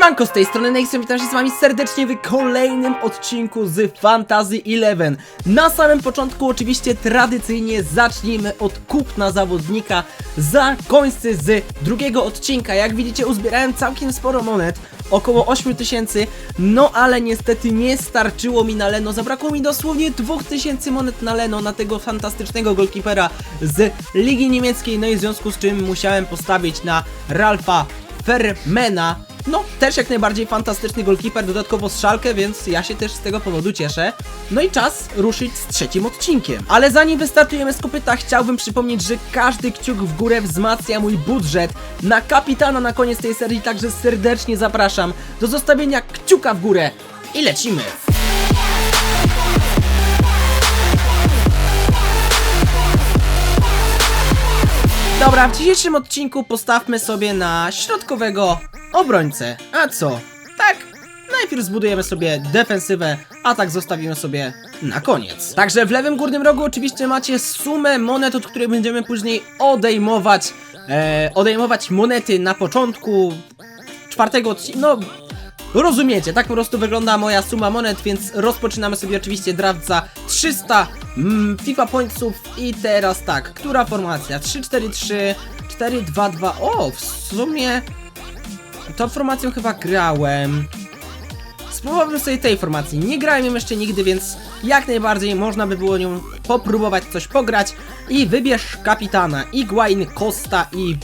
Siemanko, z tej strony Nexon, witam się z wami serdecznie w kolejnym odcinku z Fantasy 11 Na samym początku oczywiście tradycyjnie zacznijmy od kupna zawodnika za końcy z drugiego odcinka. Jak widzicie uzbierałem całkiem sporo monet, około 8000 No ale niestety nie starczyło mi na Leno, zabrakło mi dosłownie 2000 monet na Leno Na tego fantastycznego golkipera z Ligi Niemieckiej. No i w związku z czym musiałem postawić na Ralfa Fermena. No, też jak najbardziej fantastyczny golkiper, dodatkowo strzalkę, więc ja się też z tego powodu cieszę. No i czas ruszyć z trzecim odcinkiem. Ale zanim wystartujemy z kopyta, chciałbym przypomnieć, że każdy kciuk w górę wzmacnia mój budżet na kapitana na koniec tej serii, także serdecznie zapraszam do zostawienia kciuka w górę i lecimy! Dobra, w dzisiejszym odcinku postawmy sobie na środkowego obrońcę. A co? Tak, najpierw zbudujemy sobie defensywę, a tak zostawimy sobie na koniec. Także w lewym górnym rogu oczywiście macie sumę monet, od której będziemy później odejmować, e, odejmować monety na początku czwartego odcinka. No, Rozumiecie, tak po prostu wygląda moja suma monet, więc rozpoczynamy sobie oczywiście draft za 300 mm, FIFA pointsów i teraz tak, która formacja? 3-4-3, 4-2-2, o w sumie tą formacją chyba grałem. Spróbowałbym sobie tej formacji, nie grałem ją jeszcze nigdy, więc jak najbardziej można by było nią popróbować coś pograć i wybierz kapitana, Iguain, Costa i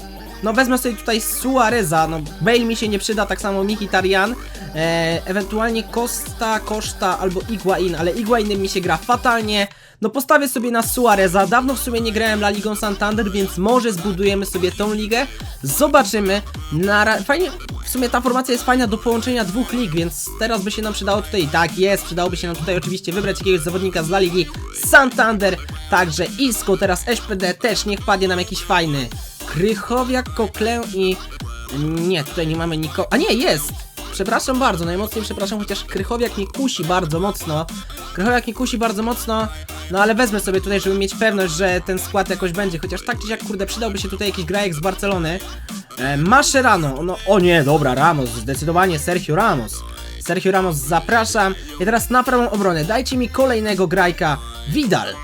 no wezmę sobie tutaj Suareza, no Bale mi się nie przyda, tak samo Mkhitaryan, e, ewentualnie Costa, Koszta albo Iguain, ale Iguainem mi się gra fatalnie. No postawię sobie na Suareza, dawno w sumie nie grałem La Ligą Santander, więc może zbudujemy sobie tą ligę, zobaczymy. Na fajnie, w sumie ta formacja jest fajna do połączenia dwóch lig, więc teraz by się nam przydało tutaj, tak jest, przydałoby się nam tutaj oczywiście wybrać jakiegoś zawodnika z La Ligi Santander, także Isco, teraz SPD też niech padnie nam jakiś fajny. Krychowiak, Koklę i... Nie, tutaj nie mamy nikogo... A nie, jest! Przepraszam bardzo, najmocniej przepraszam, chociaż Krychowiak mnie kusi bardzo mocno. Krychowiak mnie kusi bardzo mocno, no ale wezmę sobie tutaj, żeby mieć pewność, że ten skład jakoś będzie, chociaż tak czy siak, kurde, przydałby się tutaj jakiś grajek z Barcelony. E, Mascherano, no o nie, dobra, Ramos, zdecydowanie Sergio Ramos. Sergio Ramos zapraszam. I teraz na prawą obronę, dajcie mi kolejnego grajka, Vidal.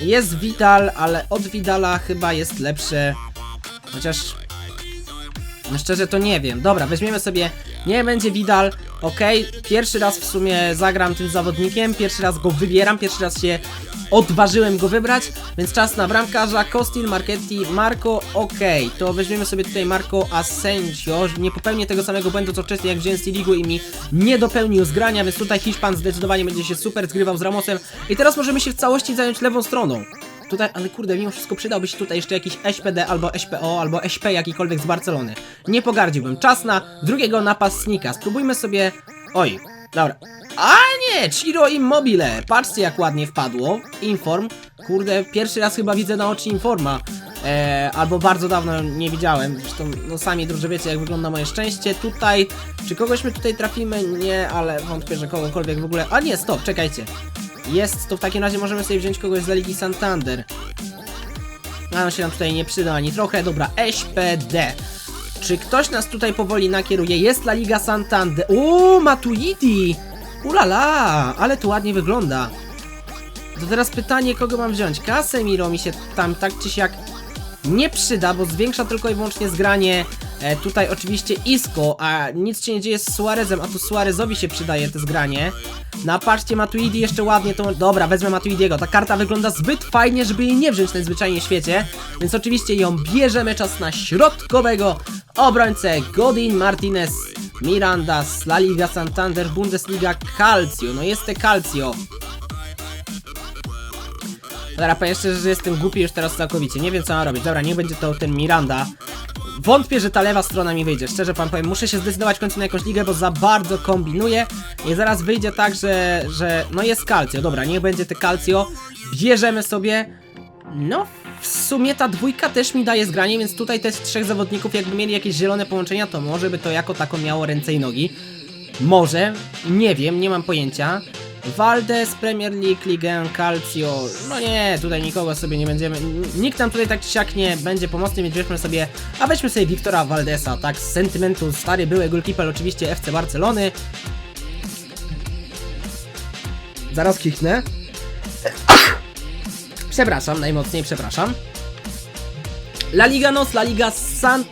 Jest Vidal, ale od Vidala chyba jest lepsze Chociaż... No szczerze to nie wiem. Dobra, weźmiemy sobie... Nie będzie Vidal, okej. Pierwszy raz w sumie zagram tym zawodnikiem, pierwszy raz go wybieram, pierwszy raz się odważyłem go wybrać, więc czas na bramkarza, Costil, Marchetti, Marco, okej. To weźmiemy sobie tutaj Marco Asensio. Nie popełnię tego samego błędu co wcześniej jak wziąłem Ligu i mi nie dopełnił zgrania, więc tutaj Hiszpan zdecydowanie będzie się super zgrywał z Ramosem. I teraz możemy się w całości zająć lewą stroną. Tutaj, ale kurde, mimo wszystko przydałby się tutaj jeszcze jakiś SPD albo SPO albo SP jakikolwiek z Barcelony. Nie pogardziłbym. Czas na drugiego napastnika. Spróbujmy sobie... Oj, dobra. A nie, Ciro Immobile. Patrzcie jak ładnie wpadło. Inform. Kurde, pierwszy raz chyba widzę na oczy Informa. E, albo bardzo dawno nie widziałem. Zresztą, no sami dobrze wiecie, jak wygląda moje szczęście. Tutaj, czy kogoś my tutaj trafimy? Nie, ale wątpię, że kogokolwiek w ogóle. A nie, stop, czekajcie. Jest, to w takim razie możemy sobie wziąć kogoś z Ligi Santander. A on się nam tutaj nie przyda ani trochę. Dobra, SPD. Czy ktoś nas tutaj powoli nakieruje? Jest La Liga Santander. O, Matuidi! Ulala, ale to ładnie wygląda. To teraz pytanie, kogo mam wziąć? Casemiro mi się tam tak czy siak nie przyda, bo zwiększa tylko i wyłącznie zgranie. E, tutaj oczywiście Isco, a nic się nie dzieje z Suarezem, a tu Suarezowi się przydaje to zgranie. Na patrzcie Matuidi jeszcze ładnie to... Dobra, wezmę Matuidiego. Ta karta wygląda zbyt fajnie, żeby jej nie wziąć najzwyczajniej w świecie. Więc oczywiście ją bierzemy. Czas na środkowego obrońcę Godin Martinez. Miranda, z La Liga Santander, Bundesliga Calcio. No jest te Calcio. Dobra, powiem szczerze, że jestem głupi już teraz całkowicie. Nie wiem co mam robić. Dobra, niech będzie to ten Miranda. Wątpię, że ta lewa strona mi wyjdzie. Szczerze pan powiem, muszę się zdecydować w końcu na jakąś ligę, bo za bardzo kombinuję. I zaraz wyjdzie tak, że, że no jest Calcio. Dobra, niech będzie te Calcio. Bierzemy sobie. No, w sumie ta dwójka też mi daje zgranie, więc tutaj też trzech zawodników, jakby mieli jakieś zielone połączenia, to może by to jako taką miało ręce i nogi. Może, nie wiem, nie mam pojęcia. Valdes, Premier League, Ligę, Calcio. No nie, tutaj nikogo sobie nie będziemy. Nikt nam tutaj tak czy siak nie będzie pomocny, więc weźmy sobie. A weźmy sobie Wiktora Valdesa, tak, z sentymentu stary były goalkeeper oczywiście FC Barcelony. Zaraz kichnę. Przepraszam, najmocniej przepraszam. La Liga Nos, La Liga San...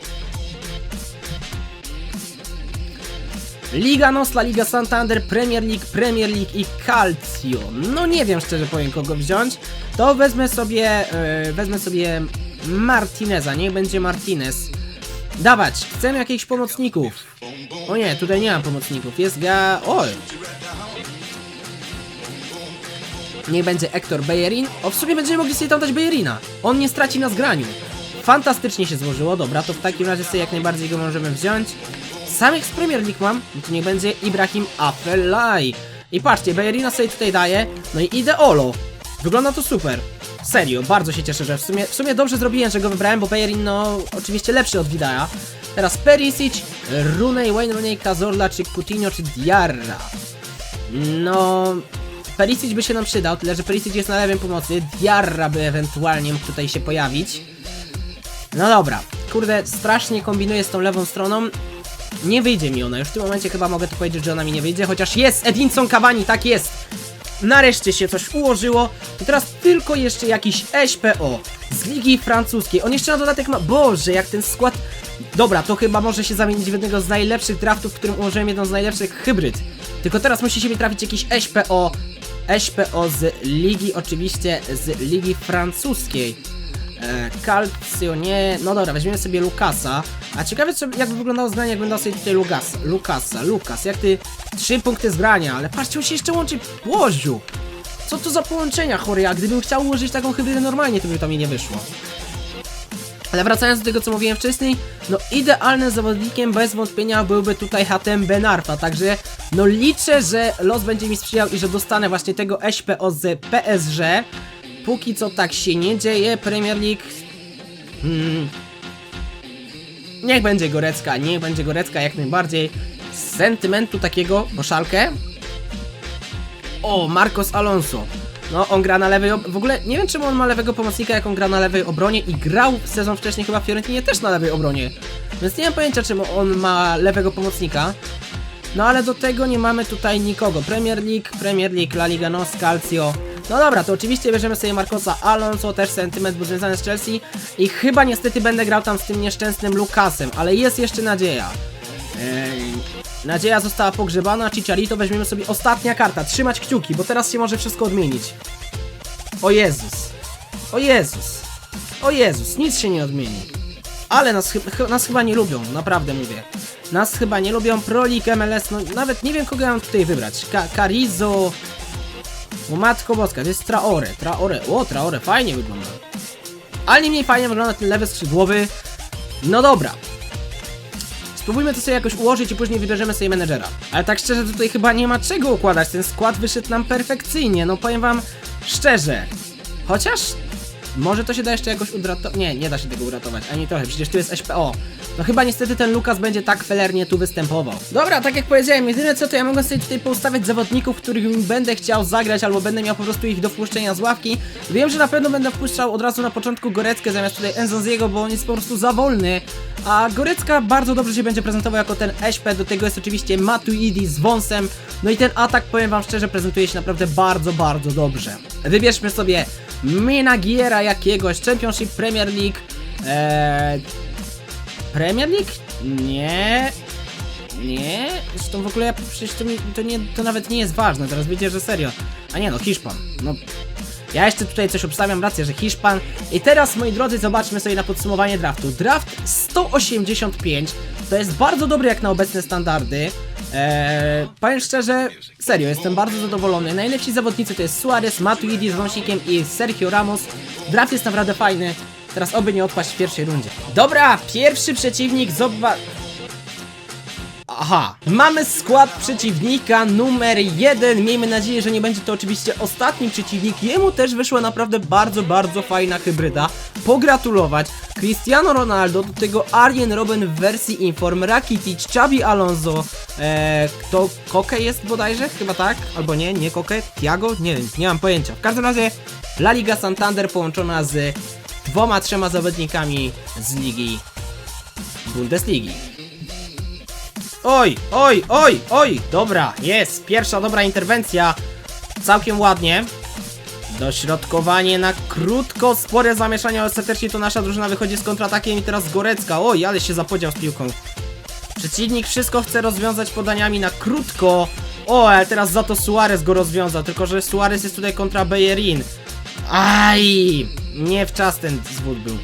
Liga Nos, La Liga Santander, Premier League, Premier League i Calcio. No nie wiem szczerze powiem kogo wziąć. To wezmę sobie, yy, wezmę sobie Martineza, niech będzie Martinez. Dawać, chcemy jakichś pomocników. O nie, tutaj nie mam pomocników, jest ga... Oj! Niech będzie Hector Bellerin. O, w sumie będziemy mogli sobie tam dać Bellerina. On nie straci na zgraniu. Fantastycznie się złożyło, dobra, to w takim razie sobie jak najbardziej go możemy wziąć. Samych z Premier League mam, no to niech będzie Ibrahim Afelaj. I patrzcie, Bellerina sobie tutaj daje, no i Ideolo. Wygląda to super. Serio, bardzo się cieszę, że w sumie, w sumie dobrze zrobiłem, że go wybrałem, bo Bellerin, no, oczywiście lepszy od Vidaya. Teraz Perisic, Rooney, Wayne Rooney, Cazorla, czy Coutinho, czy Diarra. No... Perisic by się nam przydał, tyle że Perisic jest na lewym pomocy, Diarra by ewentualnie mógł tutaj się pojawić. No dobra, kurde, strasznie kombinuję z tą lewą stroną. Nie wyjdzie mi ona, już w tym momencie chyba mogę tu powiedzieć, że ona mi nie wyjdzie, chociaż jest Edinson Cavani, tak jest! Nareszcie się coś ułożyło i teraz tylko jeszcze jakiś SPO z Ligi Francuskiej. On jeszcze na dodatek ma... Boże, jak ten skład... Dobra, to chyba może się zamienić w jednego z najlepszych draftów, w którym ułożyłem jedną z najlepszych hybryd. Tylko teraz musi się mi trafić jakiś SPO SPO z ligi, oczywiście z ligi francuskiej. E, Calcio, nie. No dobra, weźmiemy sobie Lukasa. A ciekawe, jak by wyglądało zgranie, jak będę sobie tutaj Lukas, Lukasa. Lukas, jak ty. Trzy punkty zgrania, ale patrzcie, on się jeszcze łączy. Łoziu! Co to za połączenia, chory? A gdybym chciał ułożyć taką hybrydę normalnie, to by to mi nie wyszło. Ale wracając do tego, co mówiłem wcześniej, no idealnym zawodnikiem bez wątpienia byłby tutaj Hatem Benarfa, także no liczę, że los będzie mi sprzyjał i że dostanę właśnie tego SPO z PSG. Póki co tak się nie dzieje, Premier League... Hmm, niech będzie Gorecka, niech będzie Gorecka jak najbardziej. Z sentymentu takiego, poszalkę. O, Marcos Alonso. No, on gra na lewej. W ogóle nie wiem, czemu on ma lewego pomocnika, jak on gra na lewej obronie i grał sezon wcześniej chyba w Fiorentinie też na lewej obronie. Więc nie mam pojęcia, czemu on ma lewego pomocnika. No ale do tego nie mamy tutaj nikogo. Premier League, Premier League, La Liga NOS, Calcio. No dobra, to oczywiście bierzemy sobie Marcosa Alonso, też sentyment był związany z Chelsea. I chyba niestety będę grał tam z tym nieszczęsnym Lukasem, ale jest jeszcze nadzieja. Ej, nadzieja została pogrzebana, Chicharito weźmiemy sobie ostatnia karta, trzymać kciuki, bo teraz się może wszystko odmienić. O Jezus. O Jezus. O Jezus, nic się nie odmieni. Ale nas, chy- nas chyba nie lubią, naprawdę mówię. Nas chyba nie lubią, Pro League, MLS, no nawet nie wiem kogo ja mam tutaj wybrać. Ka Carizo... Matko boska, to jest Traore, Traore, o Traore, fajnie wygląda. Ale nie mniej fajnie wygląda ten lewy skrzydłowy. No dobra, Spróbujmy to sobie jakoś ułożyć i później wybierzemy sobie menedżera. Ale tak szczerze tutaj chyba nie ma czego układać, ten skład wyszedł nam perfekcyjnie, no powiem wam szczerze. Chociaż może to się da jeszcze jakoś uratować. Nie, nie da się tego uratować, ani trochę, przecież tu jest SPO. No chyba niestety ten Lukas będzie tak felernie tu występował. Dobra, tak jak powiedziałem, jedyne co to ja mogę sobie tutaj poustawiać zawodników, których będę chciał zagrać, albo będę miał po prostu ich do wpuszczenia z ławki. Wiem, że na pewno będę wpuszczał od razu na początku Goreckę zamiast tutaj Enzonziego, bo on jest po prostu za wolny. A Gorecka bardzo dobrze się będzie prezentował jako ten SP, do tego jest oczywiście Matuidi z wąsem. No i ten atak, powiem wam szczerze, prezentuje się naprawdę bardzo, bardzo dobrze. Wybierzmy sobie Menagiera jakiegoś, Championship Premier League, eee, Premier League? Nie. Nie. Zresztą w ogóle ja przecież to, mi, to, nie, to nawet nie jest ważne. Teraz wiecie, że serio. A nie no, Hiszpan. No. Ja jeszcze tutaj coś obstawiam, rację, że Hiszpan. I teraz, moi drodzy, zobaczmy sobie na podsumowanie draftu. Draft 185 to jest bardzo dobry jak na obecne standardy. Eee, powiem szczerze, serio, jestem bardzo zadowolony. Najlepsi zawodnicy to jest Suarez, Matuidi z wąsikiem i Sergio Ramos. Draft jest naprawdę fajny. Teraz oby nie odpaść w pierwszej rundzie. Dobra, pierwszy przeciwnik, zobacz... Aha, mamy skład przeciwnika numer jeden. Miejmy nadzieję, że nie będzie to oczywiście ostatni przeciwnik. Jemu też wyszła naprawdę bardzo, bardzo fajna hybryda. pogratulować. Cristiano Ronaldo, do tego Arjen Robben w wersji Inform, Rakitic, Xabi Alonso, e, kto, Koke jest bodajże? Chyba tak? Albo nie, nie Koke, Tiago? Nie wiem, nie mam pojęcia. W każdym razie La Liga Santander połączona z dwoma, trzema zawodnikami z ligi Bundesligi. Oj, oj, oj, oj, dobra, jest, pierwsza dobra interwencja, całkiem ładnie. Dośrodkowanie na krótko, spore zamieszanie, ostatecznie to nasza drużyna wychodzi z kontratakiem i teraz Gorecka, oj, ale się zapodział z piłką. Przeciwnik wszystko chce rozwiązać podaniami na krótko, o, ale teraz za to Suarez go rozwiązał, tylko że Suarez jest tutaj kontra Bellerin. Aj, nie w czas ten zwód był.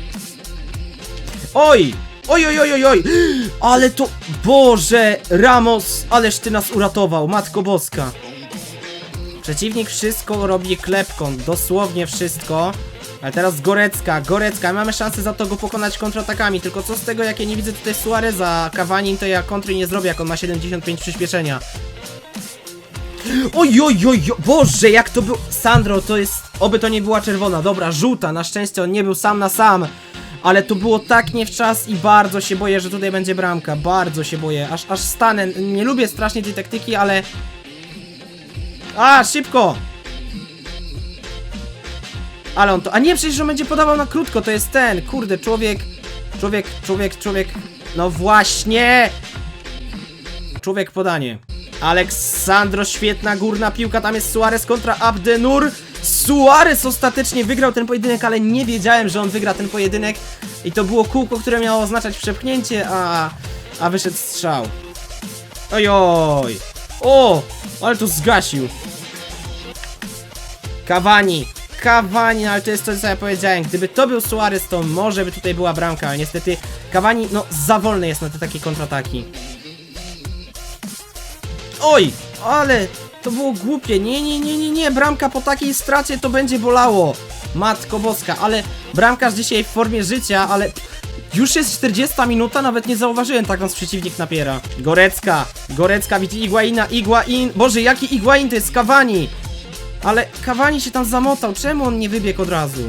Oj! Oj, oj, oj, oj, oj! Ale to... Boże! Ramos! Ależ ty nas uratował, Matko Boska! Przeciwnik wszystko robi klepką, dosłownie wszystko. Ale teraz Gorecka, Gorecka, mamy szansę za to go pokonać kontratakami, tylko co z tego jak ja nie widzę tutaj Suareza, Cavani to ja kontry nie zrobię, jak on ma 75 przyspieszenia. Oj, oj, oj, Boże, jak to był... Sandro, to jest... Oby to nie była czerwona, dobra, żółta, na szczęście on nie był sam na sam. Ale to było tak nie w czas i bardzo się boję, że tutaj będzie bramka, bardzo się boję, aż, aż stanę, nie lubię strasznie tej taktyki, ale... A, szybko! Ale on to... A nie, przecież on będzie podawał na krótko, to jest ten, kurde, człowiek... Człowiek, człowiek, człowiek... No właśnie! Człowiek podanie. Aleksandro, świetna górna piłka, tam jest Suarez kontra Abdenur. Suarez ostatecznie wygrał ten pojedynek, ale nie wiedziałem, że on wygra ten pojedynek. I to było kółko, które miało oznaczać przepchnięcie, a, a wyszedł strzał. Ojoj! O! Ale to zgasił. Cavani. Cavani, ale to jest to, co ja powiedziałem. Gdyby to był Suarez, to może by tutaj była bramka, ale niestety Cavani, no, za wolny jest na te takie kontrataki. Oj, ale to było głupie. Nie, nie, nie, nie, nie. Bramka po takiej stracie to będzie bolało. Matko boska, ale bramkarz dzisiaj w formie życia, ale już jest 40 minuta, nawet nie zauważyłem, tak nas przeciwnik napiera. Gorecka, Gorecka widzi Iguaina, Iguain. Boże, jaki Iguain to jest Cavani. Ale Cavani się tam zamotał, czemu on nie wybiegł od razu?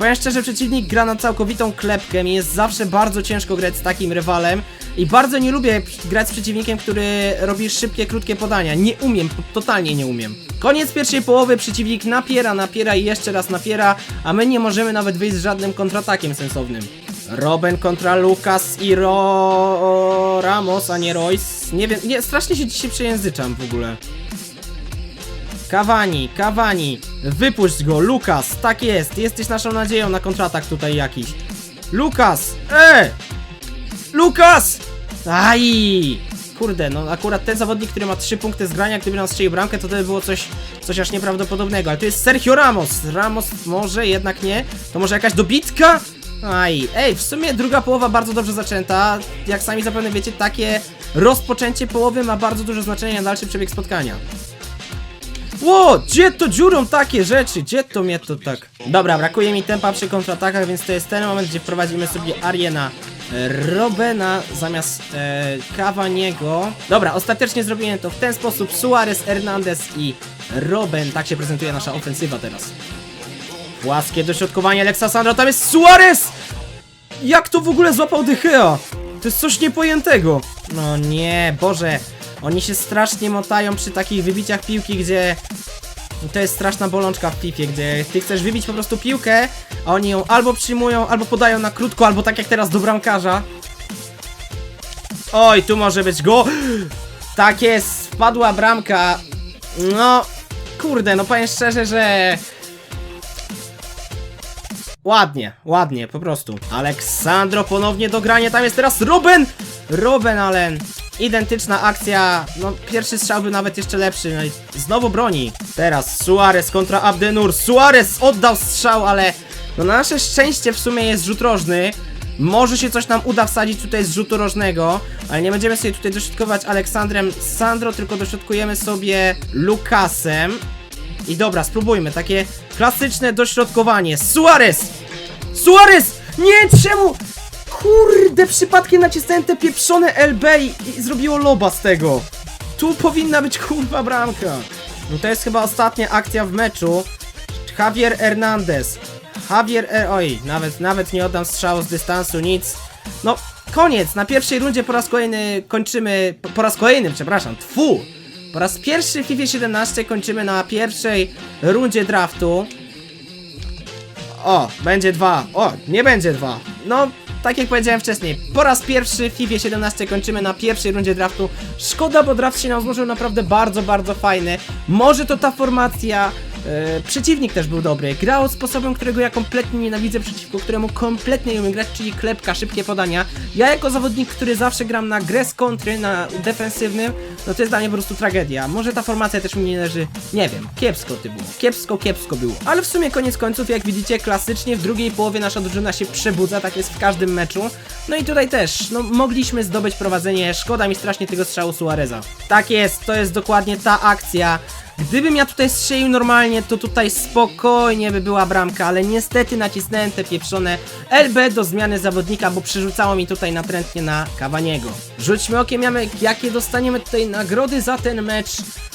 Powiem szczerze, przeciwnik gra na całkowitą klepkę, mi jest zawsze bardzo ciężko grać z takim rywalem i bardzo nie lubię grać z przeciwnikiem, który robi szybkie, krótkie podania. Nie umiem, totalnie nie umiem. Koniec pierwszej połowy, przeciwnik napiera, napiera i jeszcze raz napiera, a my nie możemy nawet wyjść z żadnym kontratakiem sensownym. Robin kontra Lucas i Ro... Ramos, a nie Royce. Nie wiem, nie, strasznie się dzisiaj przejęzyczam w ogóle. Cavani, Cavani, wypuść go, Lukas, tak jest, jesteś naszą nadzieją na kontratak tutaj jakiś. Lukas, e! Lukas! Aj! Kurde, no akurat ten zawodnik, który ma 3 punkty z grania, gdyby nam strzelił bramkę, to to by było coś, coś aż nieprawdopodobnego, ale to jest Sergio Ramos. Ramos może, jednak nie. To może jakaś dobitka? Aj, ej, w sumie druga połowa bardzo dobrze zaczęta. Jak sami zapewne wiecie, takie rozpoczęcie połowy ma bardzo duże znaczenie na dalszy przebieg spotkania. Ło, gdzie to dziurą takie rzeczy? Gdzie to mnie to tak? Dobra, brakuje mi tempa przy kontratakach, więc to jest ten moment, gdzie wprowadzimy sobie Ariena e, Robena zamiast e, Cavaniego. Dobra, ostatecznie zrobiłem to w ten sposób. Suarez, Hernandez i Roben. Tak się prezentuje nasza ofensywa teraz. Płaskie dośrodkowanie Alexa Sandro, tam jest Suarez! Jak to w ogóle złapał De Gea? To jest coś niepojętego. No nie, Boże. Oni się strasznie motają przy takich wybiciach piłki, gdzie... To jest straszna bolączka w pipie, gdzie ty chcesz wybić po prostu piłkę, a oni ją albo przyjmują, albo podają na krótko, albo tak jak teraz do bramkarza. Oj, tu może być go. Tak jest, wpadła bramka. No, kurde, no powiem szczerze, że... Ładnie, ładnie, po prostu. Aleksandro ponownie do grania, tam jest teraz Robin! Robin, ale identyczna akcja, no pierwszy strzał był nawet jeszcze lepszy, no i znowu broni. Teraz Suarez kontra Abdenur, Suarez oddał strzał, ale no na nasze szczęście w sumie jest rzut rożny. Może się coś nam uda wsadzić tutaj z rzutu rożnego, ale nie będziemy sobie tutaj dośrodkować Aleksandrem Sandro, tylko dośrodkujemy sobie Lukasem. I dobra, spróbujmy, takie klasyczne dośrodkowanie. Suarez! Suarez! Nie, czemu? Kurde, przypadkiem nacisnąłem te pieprzone LB i, i zrobiło loba z tego. Tu powinna być kurwa bramka. No to jest chyba ostatnia akcja w meczu. Javier Hernandez. Javier R. Oj, nawet, nawet nie oddam strzału z dystansu, nic. No, koniec. Na pierwszej rundzie po raz kolejny kończymy. Po, po raz kolejny, przepraszam, tfu! Po raz pierwszy w FIFA 17 kończymy na pierwszej rundzie draftu. O, będzie dwa. O, nie będzie dwa. No, tak jak powiedziałem wcześniej, po raz pierwszy w FIFA 17 kończymy na pierwszej rundzie draftu. Szkoda, bo draft się nam złożył naprawdę bardzo, bardzo fajny. Może to ta formacja. e, przeciwnik też był dobry. Grał sposobem, którego ja kompletnie nienawidzę, przeciwko któremu kompletnie nie umiem grać, czyli klepka, szybkie podania. Ja jako zawodnik, który zawsze gram na grę z kontry, na defensywnym, no to jest dla mnie po prostu tragedia. Może ta formacja też mi nie leży, nie wiem, kiepsko ty było. Kiepsko, kiepsko było. Ale w sumie koniec końców, jak widzicie, klasycznie w drugiej połowie nasza drużyna się przebudza, tak jest w każdym meczu. No i tutaj też, no mogliśmy zdobyć prowadzenie, szkoda mi strasznie tego strzału Suareza. Tak jest, to jest dokładnie ta akcja. Gdybym ja tutaj strzelił normalnie, to tutaj spokojnie by była bramka, ale niestety nacisnąłem te pieprzone LB do zmiany zawodnika, bo przerzucało mi tutaj natrętnie na Kawaniego. Rzućmy okiem, jakie dostaniemy tutaj nagrody za ten mecz.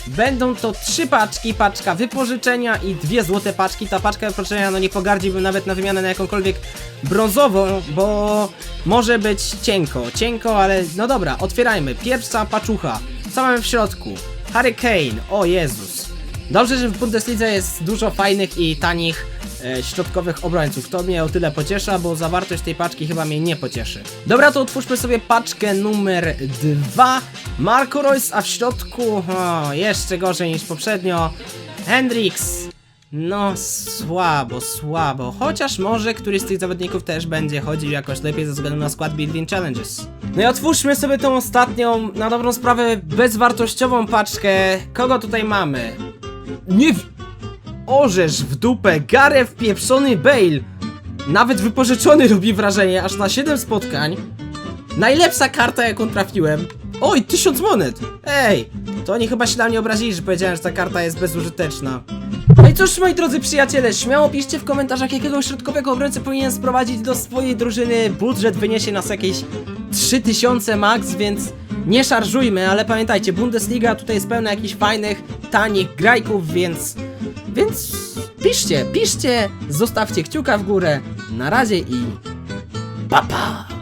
Będą to trzy paczki, paczka wypożyczenia i dwie złote paczki. Ta paczka wypożyczenia, no nie pogardziłbym nawet na wymianę na jakąkolwiek brązową, bo może być cienko, cienko, ale no dobra, otwierajmy. Pierwsza paczucha. Co mamy w środku? Harry Kane, o Jezus. Dobrze, że w Bundeslidze jest dużo fajnych i tanich e, środkowych obrońców. To mnie o tyle pociesza, bo zawartość tej paczki chyba mnie nie pocieszy. Dobra, to otwórzmy sobie paczkę numer 2. Marco Reus, a w środku o, jeszcze gorzej niż poprzednio. Hendrix. No, słabo, słabo. Chociaż może któryś z tych zawodników też będzie chodził jakoś lepiej ze względu na skład Building Challenges. No i otwórzmy sobie tą ostatnią, na dobrą sprawę, bezwartościową paczkę. Kogo tutaj mamy? Nie w... Orzesz w dupę, Gareth pieprzony Bale. Nawet wypożyczony robi wrażenie, aż na 7 spotkań. Najlepsza karta, jaką trafiłem. Oj, 1000 monet! Ej, to oni chyba się na mnie obrazili, że powiedziałem, że ta karta jest bezużyteczna. No i cóż, moi drodzy przyjaciele, śmiało piszcie w komentarzach, jakiego środkowego obrońcę powinien sprowadzić do swojej drużyny. Budżet wyniesie nas jakieś 3000 max, więc nie szarżujmy, ale pamiętajcie, Bundesliga tutaj jest pełna jakichś fajnych, tanich grajków, więc... Więc piszcie, piszcie, zostawcie kciuka w górę. Na razie i... Pa, pa!